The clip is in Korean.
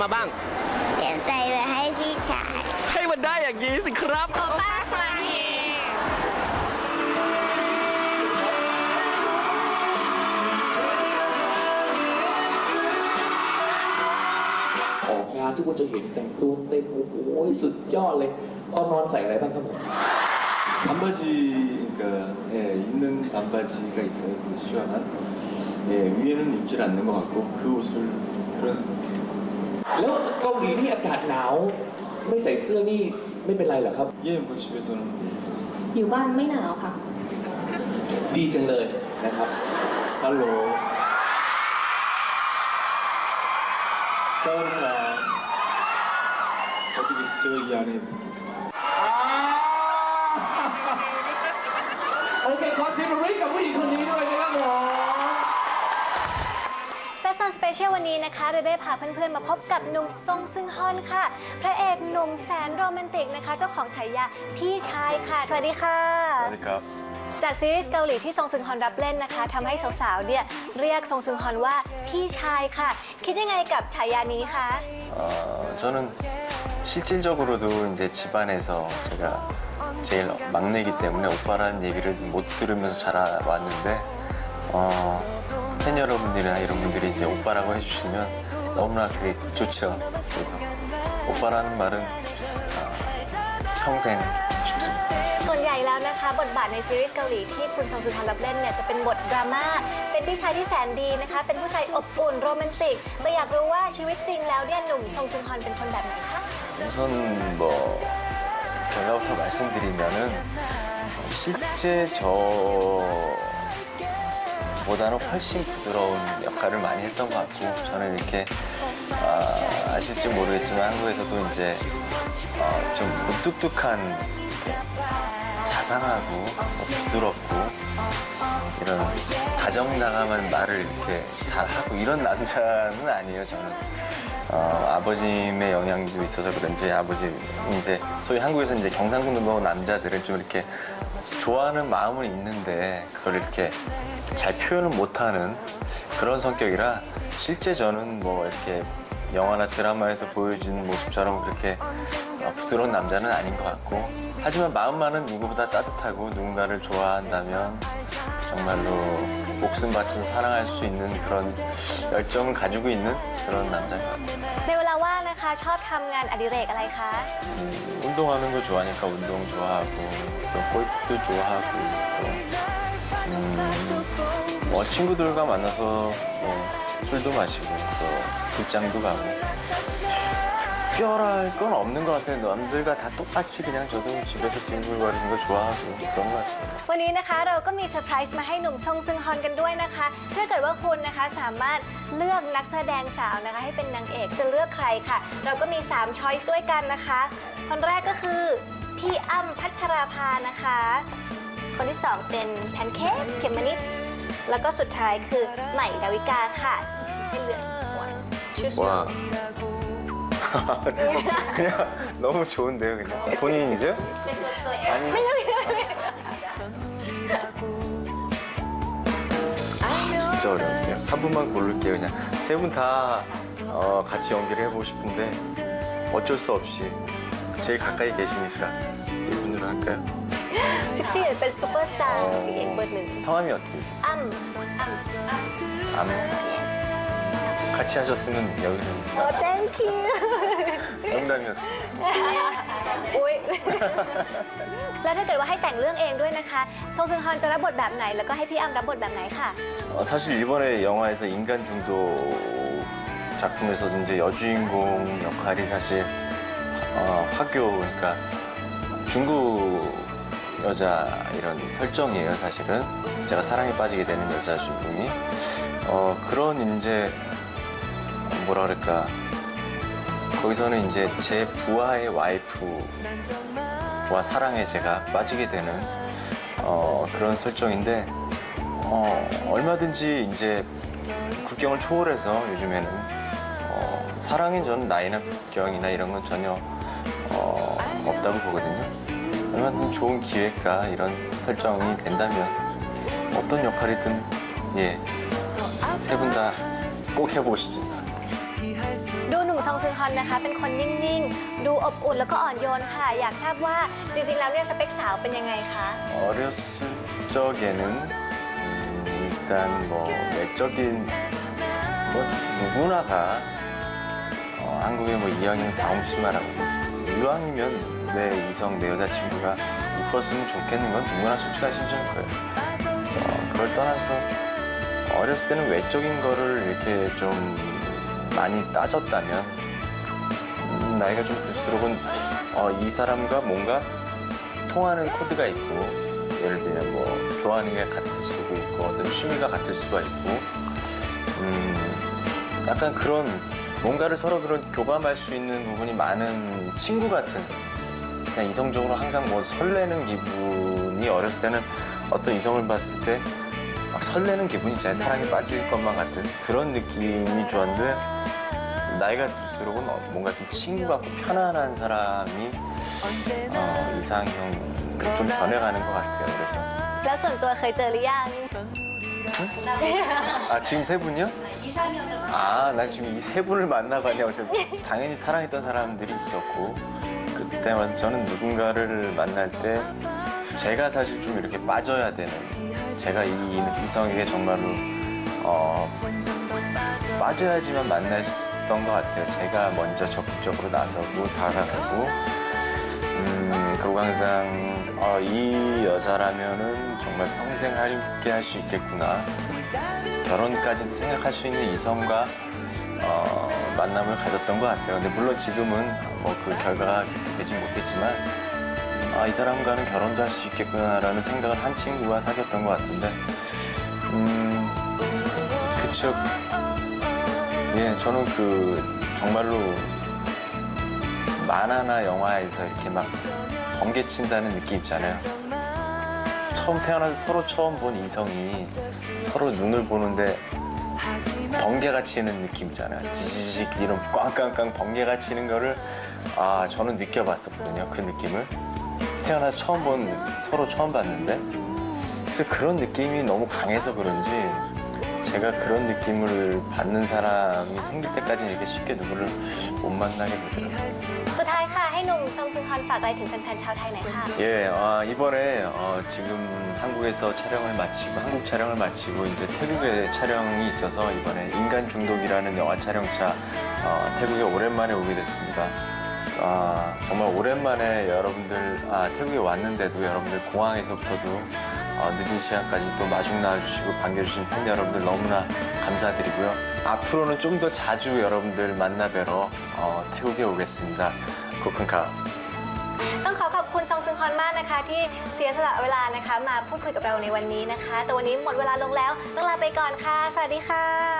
มาบ้าง เปลี่ยนใจไปให้พี่ชาย ให้มันได้อย่างนี้สิครับ ป้าสวัสดี ออกงานทุกคนจะเห็นแต่งตัวเต็มโอ้โหสุดยอดเลยตอนนอนใส่อะไรบ้างครับผม 반바지 그러니까 예, 입는 반바지가 있어요. 그 시원한. 예, 위에는 입질 않는 것 같고 그 옷을 그런 스타일. แล้วเกาหลีนี่อากาศหนาว ไม่ใส่เสื้อนี่ไม่เป็นไรเหรอครับ 예, 뭐 집에서는 อยู่บ้านไม่หนาวค่ะ ดีจังเลยนะครับ 할로. 사우나 어디 계시죠? 이 안에 โอเคขอเสียงปรบมือให้กับผู้หญิงคนนี้ด้วยนะครับผม แ ซซอนสเปเชียลวันนี้นะคะเบเบ้พาเพื่อนๆ มาพบกับหนุ่มซงซึงฮอนค่ะ พระเอกหนุ่มแสนโรแมนติกนะคะ เจ้าของฉายาพี่ชายค่ะ สวัสดีค่ะ 그러니까 จากซีรีส์เกาหลีที่ซงซึงฮอนรับเล่นนะคะทำให้สาวๆเนี่ยเรียกซงซึงฮอนว่าพี่ชายค่ะ คิดยังไงกับฉายานี้คะ 어, 저는 실질적으로도 이제 집안에서 제가 제일 막내이기 때문에 오빠라는 얘기를 못 들으면서 자라왔는데 어, 팬 여러분들이나 이런 분들이 이제 오빠라고 해주시면 너무나 그게 좋죠. 그래서 오빠라는 말은 어, 평생 싶습니다. ส่วนใหญ่แล้วนะคะ บทบาทในซีรีส์เกาหลีที่คุณซงซึงฮอนรับเล่นเนี่ยจะเป็นบทดราม่าเป็นพี่ชายที่แสนดีนะคะ เป็นผู้ชายอบอุ่นโรแมนติกแต่อยากรู้ว่าชีวิตจริงแล้วเนี่ยหนุ่มซงซึงฮอนเป็นคนแบบไหนคะ 우선 뭐 결과부터 말씀드리면은 실제 저 보다는 훨씬 부드러운 역할을 많이 했던 것 같고 저는 이렇게 아, 아실지 모르겠지만 한국에서도 이제 어, 좀 무뚝뚝한 자상하고 뭐 부드럽고 이런 다정다감한 말을 이렇게 잘하고 이런 남자는 아니에요 저는. 어, 아버님의 영향도 있어서 그런지 아버지 이제 소위 한국에서 이제 경상도 남자들은 좀 이렇게 좋아하는 마음은 있는데 그걸 이렇게 잘 표현을 못하는 그런 성격이라 실제 저는 뭐 이렇게 영화나 드라마에서 보여진 모습처럼 그렇게 어, 부드러운 남자는 아닌 것 같고 하지만 마음만은 누구보다 따뜻하고 누군가를 좋아한다면 정말로 목숨 바쳐서 사랑할 수 있는 그런 열정을 가지고 있는 그런 남자인 것 같아요. ในเวลาว่างนะคะ ชอบทำงานอดิเรกอะไรคะ 운동하는 거 좋아하니까 운동 좋아하고 또 골프도 좋아하고 또 음, 뭐 친구들과 만나서 뭐 술도 마시고 또 극장도 가고 특별할 건 없는 것 같아요. 남들과 다 똑같이 그냥 저도 집에서 뒹굴거리는 거 좋아하고 그런 것 같습니다. วันนี้นะคะเราก็มีเซอร์ไพรส์มาให้หนุ่มซงซึงฮอนกันด้วยนะคะ ถ้าเกิดว่าคุณนะคะสามารถเลือกนักแสดงสาวนะคะ ให้เป็นนางเอกจะเลือกใครค่ะ เราก็มี3ช้อยส์ด้วยกันนะคะ คนแรกก็คือพี่อ้ำพัชราภานะคะ คนที่สองเป็นแพนเค้กเขมมะนิดแล้วก็สุดท้ายคือใหม่ดาวิกาค่ะให้เลือกชูส 와. 그냥 너무 좋은데요, 그냥. 본인이세요? 아니. 아, 진짜 어려운데요. 한 분만 고를게요, 그냥. 세 분다 어, 같이 연기를 해보고 싶은데 어쩔 수 없이 제일 가까이 계시니까 이분으로 할까요? 식신이 약간 슈퍼스타 성함이 어떻게 되세요? 암. 암. 암. 같이 하셨으면 여기는 โอ้ thank you 농담이었습니다. อุ้ย แล้วถ้าเกิดว่าให้แต่งเรื่องเองด้วยนะคะซงซึงฮอนจะรับบทแบบไหน แล้วก็ให้พี่อ้ำรับบทแบบไหนค่ะ 어, 사실 이번에 영화에서 인간 중독 작품에서 이제 여주인공 역할이 사실 어, 화교 그러니까 중국 여자 이런 설정이에요 사실은 제가 사랑에 빠지게 되는 여자 주인공이 어, 그런 이제 뭐라 그럴까 거기서는 이제 제 부하의 와이프와 사랑에 제가 빠지게 되는 어, 그런 설정인데 어, 얼마든지 이제 국경을 초월해서 요즘에는 어, 사랑인 저는 나이나 국경이나 이런 건 전혀 어, 없다고 보거든요. 얼마든지 좋은 기획과 이런 설정이 된다면 어떤 역할이든 예, 세 분 다꼭 싶습니다. ดูหนุ่มซองซึงฮอนนะคะ เป็นคนนิ่ง ๆ ดูอบอุ่นแล้วก็อ่อนโยนค่ะ อยากทราบว่าจริง ๆ แล้วเนี่ยสเปคสาวเป็นยังไงคะ 어렸을 적에는 음, 일단 뭐 외적인 뭐 누구나가 어, 한국의 뭐 이왕이면 다음 씨마라고 이왕이면 내 이성 내 여자친구가 이뻤으면 좋겠는 건 누구나 솔직한 심정일 거예요. 어, 그걸 떠나서 어렸을 때는 외적인 거를 이렇게 좀 많이 따졌다면 음, 나이가 좀 들수록은 어, 이 사람과 뭔가 통하는 코드가 있고 예를 들면 뭐 좋아하는 게 같을 수도 있고 어떤 취미가 같을 수가 있고 음 약간 그런 뭔가를 서로 그런 교감할 수 있는 부분이 많은 친구 같은 그냥 이성적으로 항상 뭐 설레는 기분이 어렸을 때는 어떤 이성을 봤을 때 막 설레는 기분이 있잖아요 사랑에 빠질 것만 같은 그런 느낌이 좋았는데 나이가 들수록은 어, 뭔가 좀 친구 같고 편안한 사람이 어, 이상형으로 좀 변해가는 것 같아요. 그래서 แล้วส่วนตัวเคยเจอหรือยัง 아 지금 세 분이요? 아, 난 지금 이 세 분을 만나봤냐고 좀 당연히 사랑했던 사람들이 있었고 그때마다 저는 누군가를 만날 때 제가 사실 좀 이렇게 빠져야 되는 제가 이 이성에게 정말로 어, 빠져야지만 만났던 것 같아요. 제가 먼저 적극적으로 나서고 다가가고 음, 그리고 항상 어, 이 여자라면은 정말 평생 함께 할 수 있겠구나. 결혼까지도 생각할 수 있는 이성과 어, 만남을 가졌던 것 같아요. 근데 물론 지금은 뭐 그 결과가 되지 못했지만 아, 이 사람과는 결혼도 할 수 있겠구나라는 생각을 한 친구와 사귀었던 것 같은데 음, 그쵸. 예, 저는 그 정말로 만화나 영화에서 이렇게 막 번개친다는 느낌 있잖아요. 처음 태어나서 서로 처음 본 이성이 서로 눈을 보는데 번개가 치는 느낌 있잖아요. 지지직 이런 꽝꽝꽝 번개가 치는 거를 아 저는 느껴봤었거든요. 그 느낌을 태어나서 처음 본 서로 처음 봤는데 그래서 그런 느낌이 너무 강해서 그런지 제가 그런 느낌을 받는 사람이 생길 때까지 이렇게 쉽게 누구를 못 만나게 되더라고요. สุดท้ายค่ะ ให้หนุ่มซองซึงฮอนฝากอะไรถึงแฟนๆชาวไทยหน่อยค่ะ 예, 아, 이번에 어, 지금 한국에서 촬영을 마치고 한국 촬영을 마치고 이제 태국에 촬영이 있어서 이번에 인간 중독이라는 영화 촬영차 어, 태국에 오랜만에 오게 됐습니다. 아, 정말 오랜만에 여러분들 아, 태국에 왔는데도 여러분들 공항에서부터도 어, 늦은 시간까지 또 마중 나와주시고 반겨주신 팬 여러분들 너무나 감사드리고요. 앞으로는 좀 더 자주 여러분들 만나 뵈러 어, 태국에 오겠습니다. 코쿤카. ต้องขอขอบคุณซองซึงฮอนมากนะคะ ที่เสียสละเวลานะคะ มาพูดคุยกับเราในวันนี้นะคะ แต่วันนี้หมดเวลาลงแล้ว ต้องลาไปก่อนค่ะ สวัสดีค่ะ